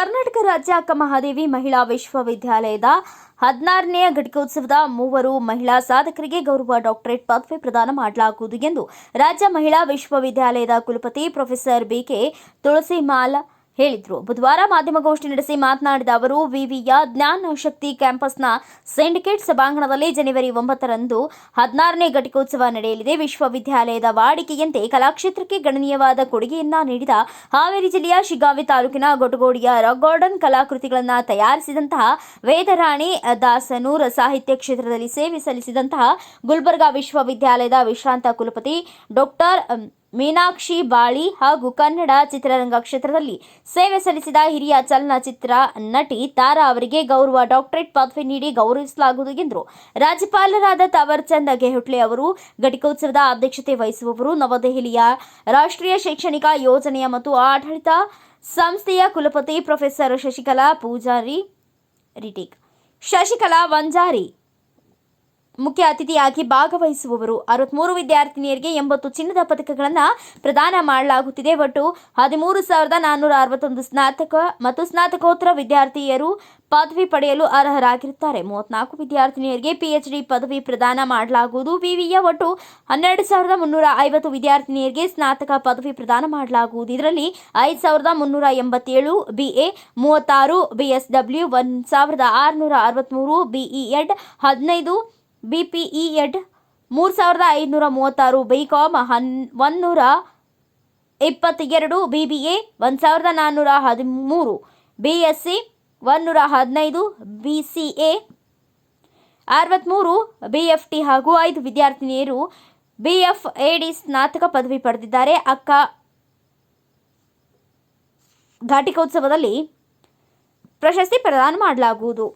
ಅಕ್ಕ ಮಹಾದೇವಿ ಮಹಿಳಾ ವಿಶ್ವವಿದ್ಯಾಲಯದ ಹದಿನಾರನೆಯ ಘಟಿಕೋತ್ಸವದ ಮೂವರು ಮಹಿಳಾ ಸಾಧಕರಿಗೆ ಗೌರವ ಡಾಕ್ಟರೇಟ್ ಪದವಿ ಪ್ರದಾನ ಮಾಡಲಾಗುವುದು ಎಂದು ರಾಜ್ಯ ಮಹಿಳಾ ವಿಶ್ವವಿದ್ಯಾಲಯದ ಕುಲಪತಿ ಪ್ರೊಫೆಸರ್ ಬಿಕೆ ತುಳಸಿಮಾಲ್ ಹೇಳಿದರು. ಬುಧವಾರ ಮಾಧ್ಯಮಗೋಷ್ಠಿ ನಡೆಸಿ ಮಾತನಾಡಿದ ಅವರು, ವಿವಿಯ ಜ್ಞಾನ ಶಕ್ತಿ ಕ್ಯಾಂಪಸ್ನ ಸಿಂಡಿಕೇಟ್ ಸಭಾಂಗಣದಲ್ಲಿ ಜನವರಿ ಒಂಬತ್ತರಂದು ಹದಿನಾರನೇ ಘಟಿಕೋತ್ಸವ ನಡೆಯಲಿದೆ. ವಿಶ್ವವಿದ್ಯಾಲಯದ ವಾಡಿಕೆಯಂತೆ ಕಲಾಕ್ಷೇತ್ರಕ್ಕೆ ಗಣನೀಯವಾದ ಕೊಡುಗೆಯನ್ನ ನೀಡಿದ ಹಾವೇರಿ ಜಿಲ್ಲೆಯ ಶಿಗಾವಿ ತಾಲೂಕಿನ ಗೊಟಗೋಡಿಯ ಗಾರ್ಡನ್ ಕಲಾಕೃತಿಗಳನ್ನು ತಯಾರಿಸಿದಂತಹ ವೇದರಾಣಿ ದಾಸನೂರ್ ಸಾಹಿತ್ಯ ಕ್ಷೇತ್ರದಲ್ಲಿ ಸೇವೆ ಸಲ್ಲಿಸಿದಂತಹ ಗುಲ್ಬರ್ಗಾ ವಿಶ್ವವಿದ್ಯಾಲಯದ ವಿಶ್ರಾಂತ ಕುಲಪತಿ ಡಾಕ್ಟರ್ ಮೀನಾಕ್ಷಿ, ಬಾಳಿ ಹಾಗೂ ಕನ್ನಡ ಚಿತ್ರರಂಗ ಕ್ಷೇತ್ರದಲ್ಲಿ ಸೇವೆ ಸಲ್ಲಿಸಿದ ಹಿರಿಯ ಚಲನಚಿತ್ರ ನಟಿ ತಾರಾ ಅವರಿಗೆ ಗೌರವ, ಡಾಕ್ಟರೇಟ್ ಪದವಿ ನೀಡಿ ಗೌರವಿಸಲಾಗುವುದು ಎಂದರು ರಾಜ್ಯಪಾಲರಾದ ತಾವರ್ಚಂದ್ ಗೆಹುಟ್ಲೆ ಅವರು ಘಟಿಕೋತ್ಸವದ ಅಧ್ಯಕ್ಷತೆ ವಹಿಸುವವರು ನವದೆಹಲಿಯ ರಾಷ್ಟ್ರೀಯ ಶೈಕ್ಷಣಿಕ ಯೋಜನೆಯ ಮತ್ತು ಆಡಳಿತ ಸಂಸ್ಥೆಯ ಕುಲಪತಿ ಪ್ರೊಫೆಸರ್ ಶಶಿಕಲಾ ಪೂಜಾರಿ, ರಿಟಿಕ್. ಶಶಿಕಲಾ ವಂಜಾರಿ ಮುಖ್ಯ ಅತಿಥಿಯಾಗಿ ಭಾಗವಹಿಸುವವರು. ಅರವತ್ಮೂರು ವಿದ್ಯಾರ್ಥಿನಿಯರಿಗೆ ಎಂಬತ್ತು ಚಿನ್ನದ ಪದಕಗಳನ್ನು ಪ್ರದಾನ ಮಾಡಲಾಗುತ್ತಿದೆ. ಒಟ್ಟು ಹದಿಮೂರು ಸಾವಿರದ ನಾನ್ನೂರ ಅರವತ್ತೊಂದು ಸ್ನಾತಕ ಮತ್ತು ಸ್ನಾತಕೋತ್ತರ ವಿದ್ಯಾರ್ಥಿಯರು ಪದವಿ ಪಡೆಯಲು ಅರ್ಹರಾಗಿರುತ್ತಾರೆ. ಮೂವತ್ನಾಲ್ಕು ವಿದ್ಯಾರ್ಥಿನಿಯರಿಗೆ ಪಿಎಚ್ಡಿ ಪದವಿ ಪ್ರದಾನ ಮಾಡಲಾಗುವುದು. ವಿವಿಯ ಒಟ್ಟು ಹನ್ನೆರಡು ಸಾವಿರದ ಮುನ್ನೂರ ಐವತ್ತು ವಿದ್ಯಾರ್ಥಿನಿಯರಿಗೆ ಸ್ನಾತಕ ಪದವಿ ಪ್ರದಾನ ಮಾಡಲಾಗುವುದು. ಇದರಲ್ಲಿ ಐದು ಸಾವಿರದ ಮುನ್ನೂರ ಎಂಬತ್ತೇಳು ಬಿಎ, ಮೂವತ್ತಾರು ಬಿಎಸ್ಡಬ್ಲ್ಯೂ, ಒಂದು ಸಾವಿರದ ಆರುನೂರ ಅರವತ್ತ್ಮೂರು ಬಿಇ ಎಡ್ ಹದಿನೈದು ಬಿಪಿಇ ಎಡ್ ಮೂರು ಸಾವಿರದ ಐದುನೂರ ಮೂವತ್ತಾರು ಬಿಕಾಮ್ ಹನ್ ಒಂದೂರ ಇಪ್ಪತ್ತೆರಡು ಎ ಒಂದು ಸಾವಿರದ ನಾನ್ನೂರ ಹದಿಮೂರು ಬಿ ಎಸ್ ಸಿ ಒಂದೂರ ಹದಿನೈದು ಬಿ ಸಿ ಎ ಅರವತ್ತ್ಮೂರು ಬಿ ಎಫ್ ಟಿ ಹಾಗೂ ಐದು ವಿದ್ಯಾರ್ಥಿನಿಯರು ಬಿ ಎಫ್ ಎ ಡಿ ಸ್ನಾತಕ ಪದವಿ ಪಡೆದಿದ್ದಾರೆ. ಅಕ್ಕ ಘಾಟಿಕೋತ್ಸವದಲ್ಲಿ ಪ್ರಶಸ್ತಿ ಪ್ರದಾನ ಮಾಡಲಾಗುವುದು.